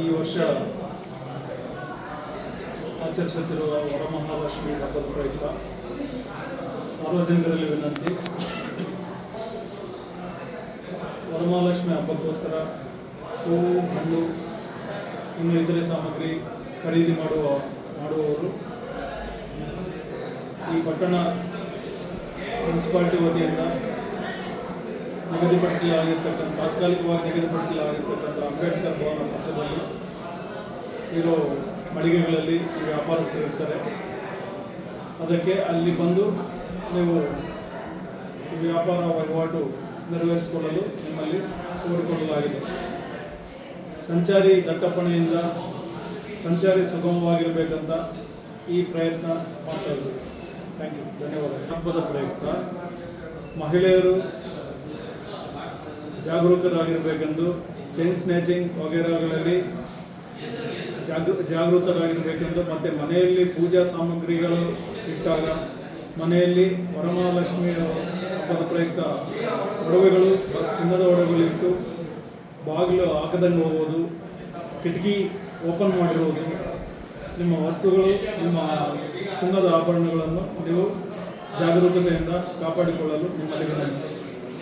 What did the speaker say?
ಈ ವರ್ಷ ಆಚರಿಸುತ್ತಿರುವ ವರಮಹಾಲಕ್ಷ್ಮಿ ಹಬ್ಬದ ಪ್ರಯುಕ್ತ ಸಾರ್ವಜನಿಕರಲ್ಲಿ ವಿನಂತಿ. ವರಮಹಾಲಕ್ಷ್ಮಿ ಹಬ್ಬಕ್ಕೋಸ್ಕರ ಹೂವು, ಹಣ್ಣು, ಇನ್ನು ಇತರೆ ಸಾಮಗ್ರಿ ಖರೀದಿ ಮಾಡುವ, ಮಾಡುವವರು. ಈ ಪಟ್ಟಣ ಮುನ್ಸಿಪಾಲ್ಟಿ ವತಿಯಿಂದ ನಿಗದಿಪಡಿಸಲಾಗಿರ್ತಕ್ಕಂಥ ತಾತ್ಕಾಲಿಕವಾಗಿ ನಿಗದಿಪಡಿಸಲಾಗಿರ್ತಕ್ಕಂಥ ಅಂಬೇಡ್ಕರ್ ಭವನ ಪಕ್ಕದಲ್ಲಿ ಇರೋ ಮಳಿಗೆಗಳಲ್ಲಿ ಈ ವ್ಯಾಪಾರಸ್ಥರು ಅದಕ್ಕೆ ಅಲ್ಲಿ ಬಂದು ನೀವು ವ್ಯಾಪಾರ ವಹಿವಾಟು ನೆರವೇರಿಸಿಕೊಳ್ಳಲು ನಿಮ್ಮಲ್ಲಿ ಕೋರಿಕೊಳ್ಳಲಾಗಿದೆ ಸಂಚಾರಿ ದಟ್ಟಪ್ಪಣೆಯಿಂದ ಸಂಚಾರಿ ಸುಗಮವಾಗಿರಬೇಕಂತ ಈ ಪ್ರಯತ್ನ ಮಾಡ್ತಾ ಇದ್ದೀವಿ. ಥ್ಯಾಂಕ್ ಯು ಧನ್ಯವಾದ ಹಬ್ಬದ ಪ್ರಯುಕ್ತ ಮಹಿಳೆಯರು ಜಾಗರೂಕರಾಗಿರಬೇಕೆಂದು ಚೈನ್ ಸ್ನ್ಯಾಚಿಂಗ್ ವಗೇರಾಗಳಲ್ಲಿ ಜಾಗೃ ಜಾಗೃತರಾಗಿರಬೇಕೆಂದು ಮತ್ತು ಮನೆಯಲ್ಲಿ ಪೂಜಾ ಸಾಮಗ್ರಿಗಳು ಇಟ್ಟಾಗ ಮನೆಯಲ್ಲಿ ವರಮಹಾಲಕ್ಷ್ಮಿ ಹಬ್ಬದ ಪ್ರಯುಕ್ತ ಒಡವೆಗಳು, ಚಿನ್ನದ ಒಡವೆಗಳು ಇಟ್ಟು ಬಾಗಿಲು ಹಾಕದಂಗೆ ಹೋಗೋದು, ಕಿಟಕಿ ಓಪನ್ ಮಾಡಿರುವುದು ನಿಮ್ಮ ವಸ್ತುಗಳು, ನಿಮ್ಮ ಚಿನ್ನದ ಆಭರಣಗಳನ್ನು ನೀವು ಜಾಗರೂಕತೆಯಿಂದ ಕಾಪಾಡಿಕೊಳ್ಳಲು ನಿಮ್ಮಲ್ಲಿ ವಿನಂತಿ